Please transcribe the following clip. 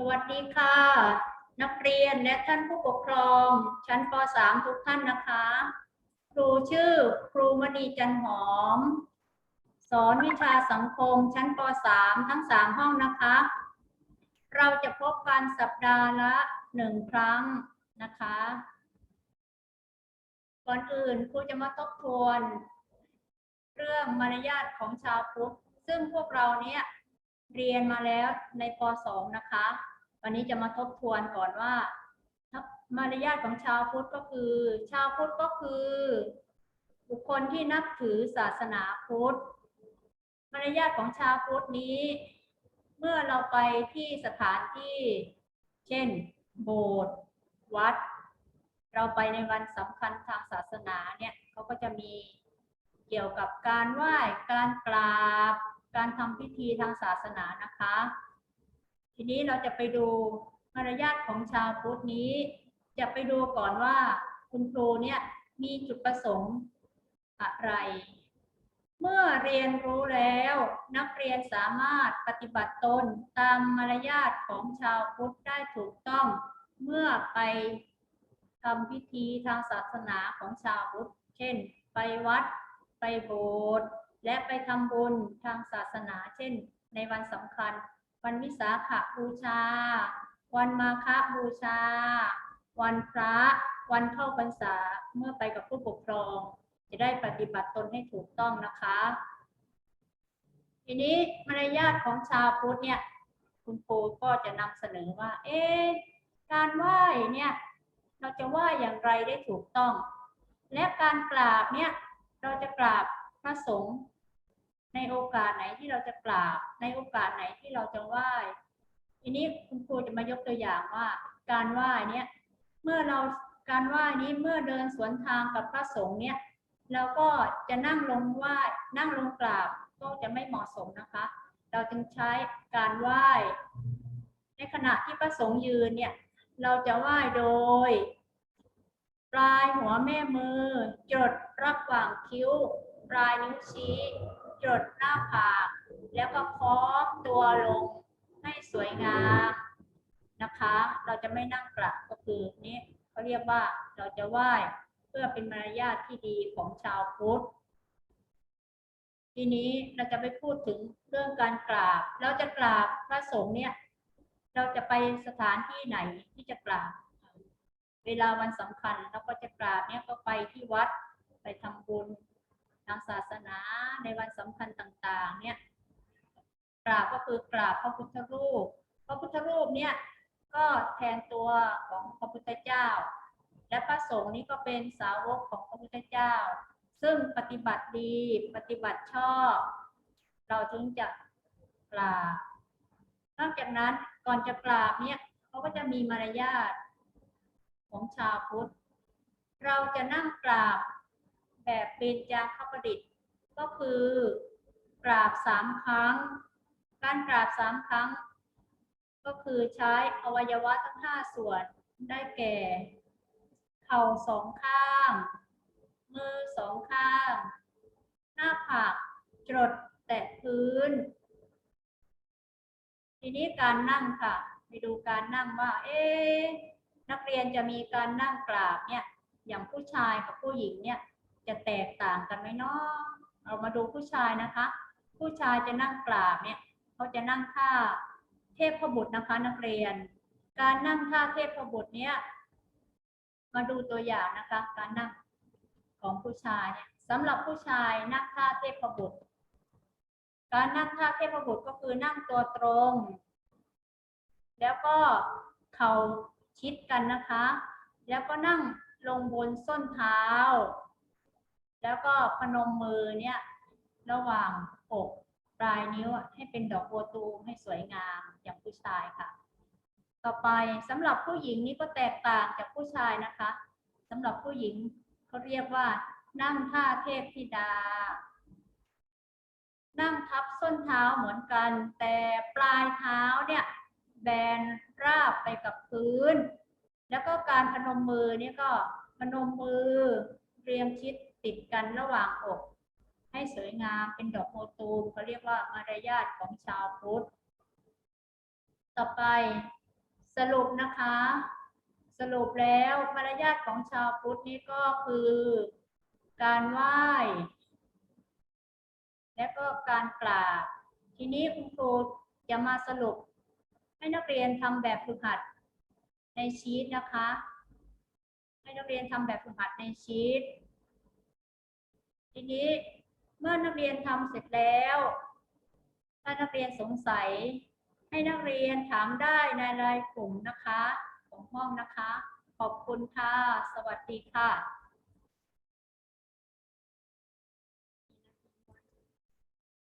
สวัสดีค่ะ นักเรียนและท่านผู้ปกครอง ชั้นป .3 ทุกท่านนะคะ ครูชื่อครูมณีจันหอม สอนวิชาสังคมชั้นป .3 ทั้ง 3 ห้องนะคะ เราจะพบกันสัปดาห์ละหนึ่งครั้งนะคะ ก่อนอื่นครูจะมาทบทวน เรื่องมารยาทของชาวพุทธซึ่งพวกเราเนี่ย เรียนมาแล้วในป .2 นะคะ วันนี้จะมาทบทวนก่อนว่า มารยาทของชาวพุทธก็คือ ชาวพุทธก็คือ บุคคลที่นับถือศาสนาพุทธ มารยาทของชาวพุทธนี้ เมื่อเราไปที่สถานที่ เช่น โบสถ์วัด เราไปในวันสำคัญทางศาสนาเนี่ยเขาก็จะมีเกี่ยวกับการไหว้การกราบ การทำพิธีทางศาสนานะคะ ทีนี้เราจะไปดูมารยาทของชาวพุทธนี้ จะไปดูก่อนว่าคุณครูเนี่ยมีจุดประสงค์อะไร เมื่อเรียนรู้แล้วนักเรียนสามารถปฏิบัติตนตามมารยาทของชาวพุทธได้ถูกต้องเมื่อไปทำพิธีทางศาสนาของชาวพุทธ เช่น ไปวัด ไปโบสถ์ และไปทำบุญทางศาสนาเช่น ในวันสำคัญ วันวิสาขบูชา วันมาฆบูชา วันพระ วันเข้าพรรษาเมื่อไปกับผู้ปกครอง จะได้ปฏิบัติตนให้ถูกต้องนะคะ ทีนี้มารยาทของชาวพุทธเนี่ยคุณครูก็จะนำเสนอว่า เอ๊ะการไหว้เนี่ยเราจะไหว้อย่างไรได้ถูกต้อง และการกราบเนี่ยเราจะกราบพระสงฆ์ ในโอกาสไหนที่เราจะกราบ ในโอกาสไหนที่เราจะไหว้ทีนี้คุณครูจะมายกตัวอย่างว่า การไหว้เนี่ยเมื่อเราการไหว้นี้เมื่อเดินสวนทางกับพระสงฆ์เนี่ยเราก็จะนั่งลงไหว้นั่งลงกราบก็จะไม่เหมาะสมนะคะ เราจึงใช้การไหว้ ในขณะที่พระสงฆ์ยืนเนี่ยเราจะไหว้โดย ปลายหัวแม่มือ จดระหว่างคิ้ว ปลายนิ้วชี้ จดหน้าผากแล้วก็ค้อมตัวลงให้สวยงามนะคะ เราจะไม่นั่งกลับก็คือนี่เขาเรียกว่าเราจะไหว้เพื่อเป็นมารยาทที่ดีของชาวพุทธทีนี้เราจะไปพูดถึงเรื่องการกราบ เราจะกราบพระสงฆ์เนี่ย เราจะไปสถานที่ไหนที่จะกราบ เวลาวันสำคัญเราก็จะกราบเนี่ยก็ไปที่วัดไปทำบุญ ทางศาสนาในวันสำคัญต่างๆ เนี่ยกราบก็คือกราบพระพุทธรูป พระพุทธรูปเนี่ยก็แทนตัวของพระพุทธเจ้า และพระสงฆ์นี้ก็เป็นสาวกของพระพุทธเจ้า ซึ่งปฏิบัติดีปฏิบัติชอบ เราจึงจะกราบนอกจากนั้นก่อนจะกราบเนี่ยเขาก็จะมีมารยาทของชาวพุทธ เราจะนั่งกราบ แบบเบญจาคประดิษฐ์ก็คือกราบสามครั้ง การกราบสามครั้ง ก็คือใช้อวัยวะทั้งห้าส่วนได้แก่ เข่าสองข้าง มือสองข้าง หน้าผากจดแตะพื้น ทีนี้การนั่งค่ะ ไปดูการนั่งว่า เอ๊ะนักเรียนจะมีการนั่งกราบเนี่ยอย่างผู้ชายกับผู้หญิงเนี่ย จะแตกต่างกันไหมเนาะเรามาดูผู้ชายนะคะ ผู้ชายจะนั่งกราบเนี่ยเขาจะนั่งท่าเทพบุตรนะคะนักเรียน การนั่งท่าเทพบุตรเนี่ยมาดูตัวอย่างนะคะ การนั่งของผู้ชายเนี่ยสำหรับผู้ชายนั่งท่าเทพบุตร การนั่งท่าเทพบุตรก็คือนั่งตัวตรง แล้วก็เข่าชิดกันนะคะ แล้วก็นั่งลงบนส้นเท้า แล้วก็พนมมือเนี่ยระหว่างอกปลายนิ้วให้เป็นดอกบัวตูมให้สวยงามอย่างผู้ชายค่ะ ต่อไปสำหรับผู้หญิงนี่ก็แตกต่างจากผู้ชายนะคะสำหรับผู้หญิงเขาเรียกว่านั่งท่าเทพธิดา นั่งทับส้นเท้าเหมือนกัน แต่ปลายเท้าเนี่ยแบนราบไปกับพื้น แล้วก็การพนมมือเนี่ยก็พนมมือเรียงชิด ติดกันระหว่างอก ให้สวยงามเป็นดอกโมตูมเขาเรียกว่ามารยาทของชาวพุทธ ต่อไปสรุปนะคะ สรุปแล้วมารยาทของชาวพุทธนี่ก็คือการไหว้ และก็การกราบ ทีนี้คุณครูจะมาสรุป ให้นักเรียนทำแบบฝึกหัดในชีตนะคะ ให้นักเรียนทำแบบฝึกหัดในชีต ทีนี้เมื่อนักเรียนทำเสร็จแล้ว ถ้านักเรียนสงสัย ให้นักเรียนถามได้ในรายกลุ่มนะคะ ของห้องนะคะ ขอบคุณค่ะ สวัสดีค่ะ